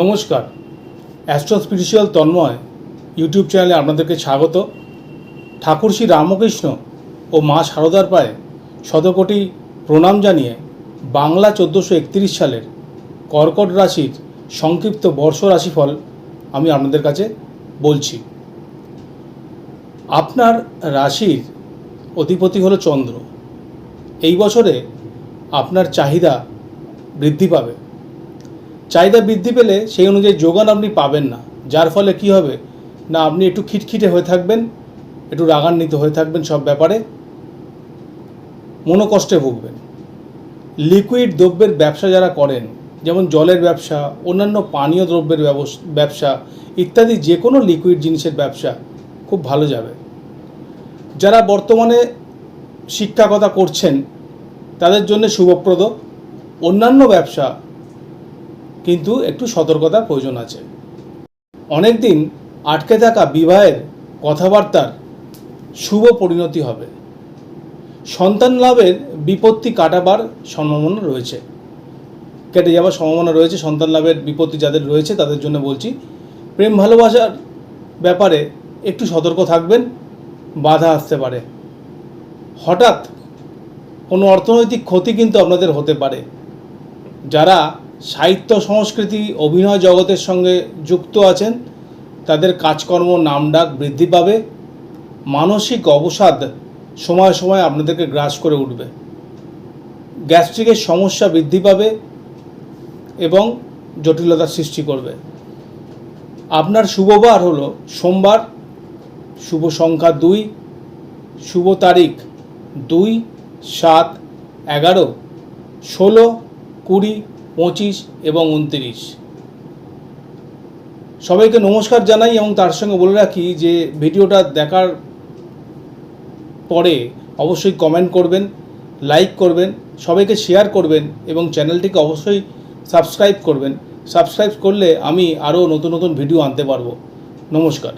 নমস্কার। Astro spiritual Tanmoy YouTube চ্যানেলে আপনাদেরকে স্বাগত। ঠাকুর শ্রী রামকৃষ্ণ ও মা সারদার পায়ে শতকোটি প্রণাম জানিয়ে বাংলা চোদ্দোশো একত্রিশ সালের কর্কট রাশির সংক্ষিপ্ত বর্ষ রাশিফল আমি আপনাদের কাছে বলছি। আপনার রাশির অধিপতি হলো চন্দ্র। এই বছরে আপনার চাহিদা বৃদ্ধি পাবে। চাহিদা বৃদ্ধি পেলে সেই অনুযায়ী যোগান আপনি পাবেন না। যার ফলে কি হবে? না, আপনি একটু খিটখিটে হয়ে থাকবেন, একটু রাগান্বিত হয়ে থাকবেন সব ব্যাপারে। মনোকষ্টে ভুগবেন। লিকুইড দ্রব্যের ব্যবসা যারা করেন, যেমন জলের ব্যবসা, অন্যান্য পানীয় দ্রব্যের ব্যবস- ব্যবসা, ইত্যাদি যে কোনো লিকুইড জিনিসের ব্যবসা, খুব ভালো যাবে। যারা বর্তমানে শিক্ষাকতা করছেন, তাদের জন্য শুভপ্রদ। অন্যান্য ব্যবসা কিন্তু একটু সতর্কতার প্রয়োজন আছে। অনেক দিন আটকে থাকা বিবাহের কথাবার্তার শুভ পরিণতি হবে। সন্তান লাভের বিপত্তি কাটাবার সম্ভাবনা রয়েছে। কেটে যাওয়ার সম্ভাবনা রয়েছে, সন্তান লাভের বিপত্তি যাদের রয়েছে তাদের জন্য বলছি, প্রেম ভালোবাসার ব্যাপারে একটু সতর্ক থাকবেন, বাধা আসতে পারে। হঠাৎ কোনো অর্থনৈতিক ক্ষতি কিন্তু আপনাদের হতে পারে। যারা সাহিত্য, সংস্কৃতি, অভিনয় জগতের সঙ্গে যুক্ত আছেন, তাদের কাজকর্ম নামডাক বৃদ্ধি পাবে। মানসিক অবসাদ সময় সময় আপনাদেরকে গ্রাস করে উঠবে। গ্যাস্ট্রিকের সমস্যা বৃদ্ধি পাবে এবং জটিলতার সৃষ্টি করবে। আপনার শুভবার হলো সোমবার, শুভ সংখ্যা দুই, শুভ তারিখ দুই, সাত, এগারো, ষোলো কুড়ি, পঁচিশ এবং উনত্রিশ। সবাইকে নমস্কার জানাই এবং তার সঙ্গে বলে রাখি যে ভিডিওটা দেখার পরে অবশ্যই কমেন্ট করবেন লাইক করবেন, সবাইকে শেয়ার করবেন এবং চ্যানেলটিকে অবশ্যই সাবস্ক্রাইব করবেন। সাবস্ক্রাইব করলে আমি আরও নতুন নতুন ভিডিও আনতে পারব। নমস্কার।